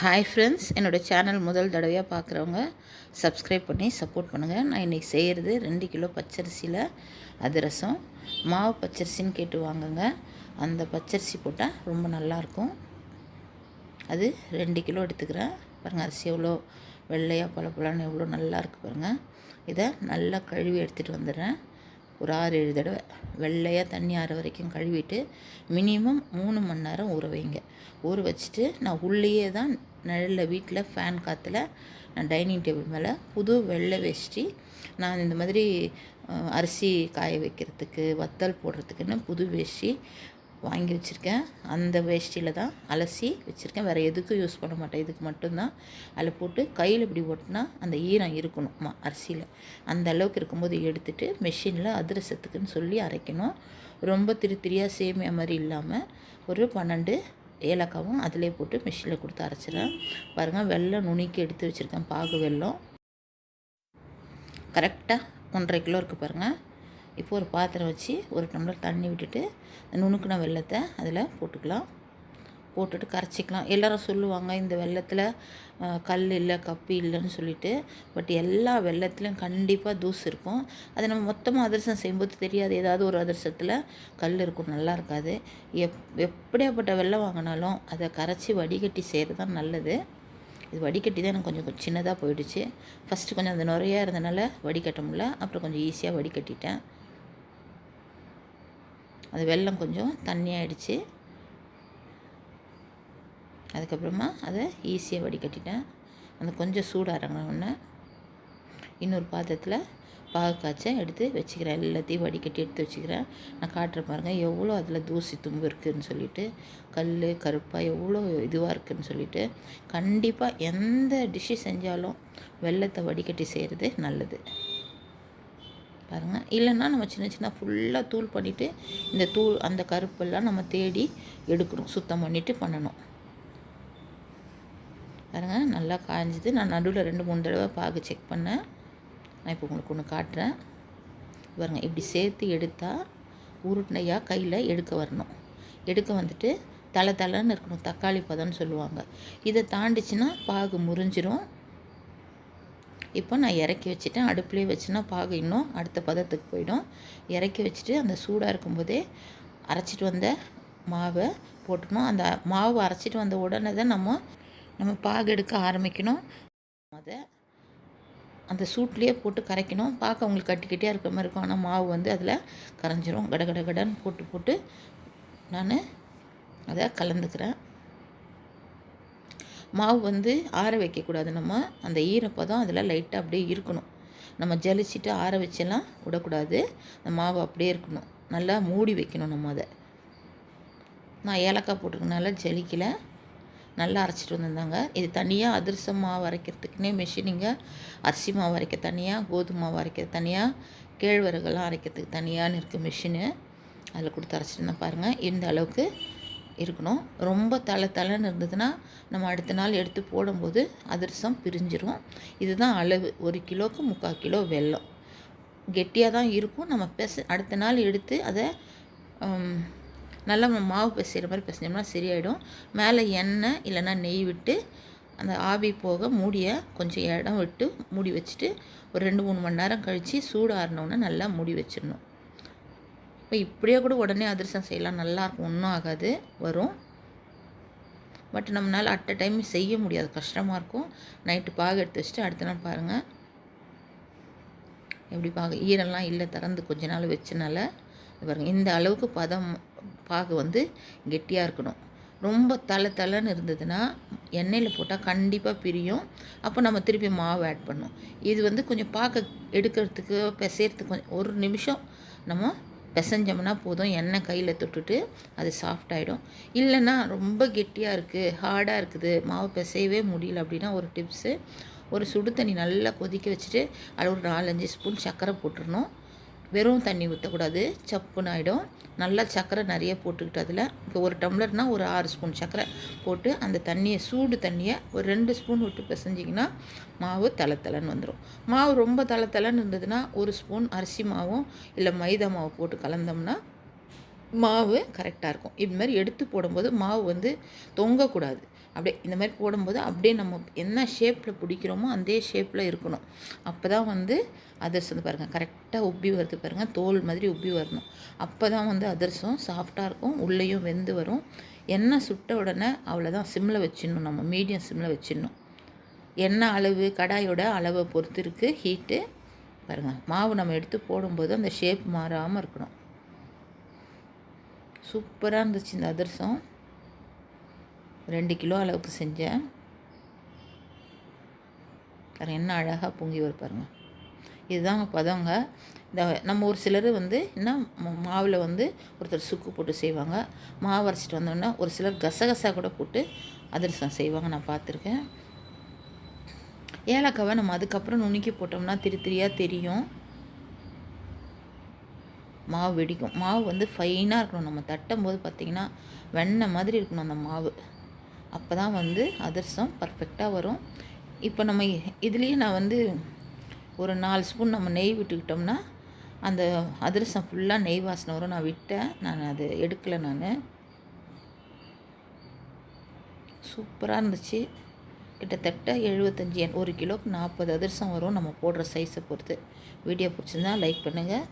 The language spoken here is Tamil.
ஹாய் ஃப்ரெண்ட்ஸ் என்னோடய சேனல் முதல் தடவையாக பார்க்குறவங்க சப்ஸ்கிரைப் பண்ணி சப்போர்ட் பண்ணுங்கள் நான் இன்றைக்கி செய்கிறது ரெண்டு கிலோ பச்சரிசியில் அதிரசம். மாவு பச்சரிசின்னு கேட்டு வாங்குங்க. அந்த பச்சரிசி போட்டால் ரொம்ப நல்லாயிருக்கும். அது ரெண்டு கிலோ எடுத்துக்கிறேன். பாருங்கள் அரிசி எவ்வளோ வெள்ளையாக பழப்பழம்னு எவ்வளோ நல்லா இருக்குது பாருங்கள் இதை நல்லா கழுவி எடுத்துகிட்டு வந்துடுறேன். ஒரு ஆறு ஏழு தடவை வெள்ளையாக தண்ணி ஆற வரைக்கும் கழுவிட்டு மினிமம் மூணு மணி நேரம் ஊற வைங்க. ஊற வச்சுட்டு நான் உள்ளேயே தான் நிழலில் வீட்டில் ஃபேன் காற்றுல நான் டைனிங் டேபிள் மேலே புது வெள்ளை வேஷ்டி நான் இந்த மாதிரி அரிசி காய வைக்கிறதுக்கு வத்தல் போடுறதுக்குன்னு புது வேஷ்டி வாங்கி வச்சுருக்கேன். அந்த வேஷ்டியில் தான் அலசி வச்சுருக்கேன். வேறு எதுக்கும் யூஸ் பண்ண மாட்டேன். இதுக்கு மட்டும்தான். அதில் போட்டு கையில் இப்படி ஒட்டினா அந்த ஈரம் இருக்கணும்மா அரிசியில். அந்த அளவுக்கு இருக்கும்போது எடுத்துட்டு மிஷினில் அதிரசத்துக்குன்னு சொல்லி அரைக்கணும். ரொம்ப திரு திரியாக சேமியா மாதிரி இல்லாமல் ஒரு பன்னெண்டு ஏலக்காவும் அதிலே போட்டு மிஷினில் கொடுத்து அரைச்சிடுறேன். பாருங்கள் வெள்ளம் நுணுக்கி எடுத்து வச்சுருக்கேன். பாகு வெல்லம் கரெக்டாக ஒன்றரை கிலோ இருக்குது பாருங்கள் இப்போ ஒரு பாத்திரம் வச்சு ஒரு டம்ளர் தண்ணி விட்டுட்டு நுணுக்கின வெள்ளத்தை அதில் போட்டுக்கலாம். போட்டுட்டு கரைச்சிக்கலாம். எல்லோரும் சொல்லுவாங்க இந்த வெள்ளத்தில் கல் இல்லை கப்பி இல்லைன்னு சொல்லிட்டு. பட் எல்லா வெள்ளத்துலையும் கண்டிப்பாக தூசு இருக்கும். அதை நம்ம மொத்தமாக அதிரசம் செய்யும்போது தெரியாது. ஏதாவது ஒரு அதிரசத்தில் கல் இருக்கும் நல்லா இருக்காது. எப் எப்படியாப்பட்ட வெள்ளம் வாங்கினாலும் அதை கரைச்சி வடிகட்டி செய்கிறது தான் நல்லது. இது வடிகட்டி தான் எனக்கு கொஞ்சம் சின்னதாக போயிடுச்சு. ஃபஸ்ட்டு கொஞ்சம் அந்த நுரையாக இருந்தனால வடிகட்ட முடியல. அப்புறம் கொஞ்சம் ஈஸியாக வடிகட்டிட்டேன். அது வெல்லம் கொஞ்சம் தண்ணியாகிடுச்சு அதுக்கப்புறமா அதை ஈஸியாக வடிகட்டிட்டேன். அந்த கொஞ்சம் சூடாகிறங்க இன்னொரு பாத்திரத்தில் பாகு காய்ச்ச எடுத்து வச்சுக்கிறேன். எல்லாத்தையும் வடிகட்டி எடுத்து வச்சுக்கிறேன். நான் காட்டுற பாருங்கள் எவ்வளோ அதில் தூசி தும்பு இருக்குதுன்னு சொல்லிட்டு கல் கருப்பாக எவ்வளோ இதுவாக இருக்குதுன்னு சொல்லிட்டு கண்டிப்பாக எந்த டிஷ்ஷு செஞ்சாலும் வெள்ளத்தை வடிகட்டி செய்கிறது நல்லது. பாருங்கள் இல்லைன்னா நம்ம சின்ன சின்ன ஃபுல்லாக தூள் பண்ணிவிட்டு இந்த தூள் அந்த கருப்பெல்லாம் நம்ம தேடி எடுக்கணும். சுத்தம் பண்ணிவிட்டு பண்ணணும். பாருங்கள் நல்லா காய்ஞ்சிது நான் நடுவில் ரெண்டு மூணு தடவை பாகு செக் பண்ணேன். நான் இப்போ உங்களுக்கு ஒன்று காட்டுறேன். பாருங்கள் இப்படி சேர்த்து எடுத்தால் உருட்டையாக கையில் எடுக்க வரணும். எடுக்க வந்துட்டு தலை தலைன்னு இருக்கணும். தக்காளி பதம்னு சொல்லுவாங்க. இதை தாண்டிச்சுன்னா பாகு முறிஞ்சிரும். இப்போ நான் இறக்கி வச்சுட்டேன். அடுப்புலேயே வச்சுன்னா பாகு இன்னும் அடுத்த பதத்துக்கு போயிடும். இறக்கி வச்சுட்டு அந்த சூடாக இருக்கும்போதே அரைச்சிட்டு வந்த மாவை போட்டுக்கணும். அந்த மாவு அரைச்சிட்டு வந்த உடனே தான் நம்ம நம்ம பாகு எடுக்க ஆரம்பிக்கணும். அதை அந்த சூட்லேயே போட்டு கரைக்கணும். பார்க்க உங்களுக்கு கட்டிக்கிட்டே இருக்கிற மாதிரி இருக்கும். ஆனால் மாவு வந்து அதில் கரைஞ்சிரும். கட கட கடன்னு போட்டு போட்டு நான் அதை கலந்துக்கிறேன். மாவு வந்து ஆற வைக்கக்கூடாது. நம்ம அந்த ஈரப்பதம் அதில் லைட்டாக அப்படியே இருக்கணும். நம்ம ஜலிச்சிட்டு ஆற வச்செல்லாம் விடக்கூடாது. அந்த மாவு அப்படியே இருக்கணும். நல்லா மூடி வைக்கணும் நம்ம அதை. நான் ஏலக்காய் போட்டிருக்கனால ஜலிக்கலை. நல்லா அரைச்சிட்டு வந்திருந்தாங்க. இது தனியாக அதிரசம் மாவு அரைக்கிறதுக்குனே மிஷினிங்க அரிசி மாவு அரைக்க தனியாக கோதுமை மாவு அரைக்க தனியாக கேழ்வரகுலாம் அரைக்கிறதுக்கு தனியான்னு இருக்குது மிஷினு அதில் கொடுத்து அரைச்சிட்டு இருந்தால் பாருங்கள் இந்த அளவுக்கு இருக்கணும். ரொம்ப தலை தலைன்னு இருந்ததுன்னா நம்ம அடுத்த நாள் எடுத்து போடும்போது அதிரசம் பிரிஞ்சிரும். இதுதான் அளவு. ஒரு கிலோவுக்கு முக்கால் கிலோ வெல்லம். கெட்டியாக தான் இருக்கும். நம்ம பெச அடுத்த நாள் எடுத்து அதை நல்லா மாவு பிசைகிற மாதிரி பிசைஞ்சோம்னா சரியாயிடும். மேலே எண்ணெய் இல்லைன்னா நெய் விட்டு அந்த ஆவி போக மூடிய கொஞ்சம் இடம் விட்டு மூடி வச்சுட்டு ஒரு ரெண்டு மூணு மணி நேரம் கழித்து சூடு ஆறினோன்னே நல்லா மூடி வச்சிடணும். இப்போ இப்படியே கூட உடனே அதிரசம் செய்யலாம். நல்லாயிருக்கும் ஒன்றும் ஆகாது. வரும். பட் நம்மளால் அட் அ டைம் செய்ய முடியாது. கஷ்டமாக இருக்கும். நைட்டு பாகு எடுத்து வச்சுட்டு அடுத்த நாள் பாருங்கள் எப்படி பாகு? ஈரெல்லாம் இல்லை. திறந்து கொஞ்ச நாள் வச்சனால பாருங்கள் இந்த அளவுக்கு பதம் பாகு வந்து கெட்டியாக இருக்கணும். ரொம்ப தலை தலைன்னு இருந்ததுன்னா எண்ணெயில் போட்டால் கண்டிப்பாக பிரியும். அப்போ நம்ம திருப்பி மாவு ஆட் பண்ணும். இது வந்து கொஞ்சம் பார்க்க எடுக்கிறதுக்கு பிசையறதுக்கு கொஞ்சம் ஒரு நிமிஷம் நம்ம பிசைஞ்சோம்னா போதும் எண்ணெய் கையில் தொட்டுட்டு அது சாஃப்ட் ஆகிடும் இல்லைன்னா ரொம்ப கெட்டியாக இருக்குது ஹார்டாக இருக்குது மாவு பிசையவே முடியல அப்படின்னா ஒரு டிப்ஸு ஒரு சுடு தண்ணி நல்லா கொதிக்க வச்சுட்டு அதில் ஒரு நாலஞ்சு ஸ்பூன் சர்க்கரை போட்டுடணும் வெறும் தண்ணி ஊற்றக்கூடாது சப்புன்னு ஆகிடும் நல்லா சர்க்கரை நிறைய போட்டுக்கிட்டு அதில் இப்போ ஒரு டம்ளர்னால் ஒரு ஆறு ஸ்பூன் சர்க்கரை போட்டு அந்த தண்ணியை சூடு தண்ணியை ஒரு ரெண்டு ஸ்பூன் விட்டு பிசைஞ்சிங்கன்னா மாவு தலை வந்துடும் மாவு ரொம்ப தலை இருந்ததுன்னா ஒரு ஸ்பூன் அரிசி மாவும் இல்லை மைதா மாவு போட்டு கலந்தோம்னா மாவு கரெக்டாக இருக்கும். இது மாதிரி எடுத்து போடும்போது மாவு வந்து தொங்கக்கூடாது. அப்படியே இந்த மாதிரி போடும்போது அப்படியே நம்ம என்ன ஷேப்பில் பிடிக்கிறோமோ அதே ஷேப்பில் இருக்கணும். அப்போ தான் வந்து அதிரசம் வந்து பாருங்கள் கரெக்டாக உப்பி வருது பாருங்கள் தோல் மாதிரி உப்பி வரணும். அப்போ தான் வந்து அதிரசம் சாஃப்டாக இருக்கும் உள்ளேயும் வெந்து வரும். எண்ணெய் சுட்ட உடனே அவ்வளோதான் சிம்மில் வச்சிடணும் நம்ம மீடியம் சிம்மில் வச்சிடணும். எண்ணெய் அளவு கடாயோட அளவை பொறுத்து இருக்குது ஹீட்டு பாருங்கள் மாவு நம்ம எடுத்து போடும்போது அந்த ஷேப் மாறாமல் இருக்கணும். சூப்பராக இருந்துச்சு இந்த அதிரசம். ரெண்டு கிலோ அளவுக்கு செஞ்சேன். வேறு என்ன அழகாக பொங்கி வரும் இதுதாங்க பதங்க. இந்த நம்ம ஒரு சிலர் வந்து என்ன மாவில் வந்து ஒருத்தர் சுக்கு போட்டு செய்வாங்க. மாவு அரைச்சிட்டு வந்தோடனே ஒரு சிலர் கசகசா கூட போட்டு அதிரசம் செய்வாங்க. நான் பார்த்துருக்கேன். ஏலக்காவை நம்ம அதுக்கப்புறம் நுணுக்கி போட்டோம்னா திரு திரியாக தெரியும். மாவு வெடிக்கும். மாவு வந்து ஃபைனாக இருக்கணும். நம்ம தட்டும் போது பார்த்திங்கன்னா வெண்ணெய் மாதிரி இருக்கணும் அந்த மாவு. அப்போ தான் வந்து அதிரசம் பர்ஃபெக்டாக வரும். இப்போ நம்ம இதுலேயே நான் வந்து ஒரு நாலு ஸ்பூன் நம்ம நெய் விட்டுக்கிட்டோம்னா அந்த அதிரசம் ஃபுல்லாக நெய் வாசனை வரும். நான் விட்டேன். நான் அது எடுக்கலை நான். சூப்பராக இருந்துச்சு. கிட்டத்தட்ட எழுபத்தஞ்சி ஒரு கிலோக்கு நாற்பது அதிரசம் வரும். நம்ம போடுற சைஸை பொறுத்து. வீடியோ பிடிச்சிருந்தா லைக் பண்ணுங்கள்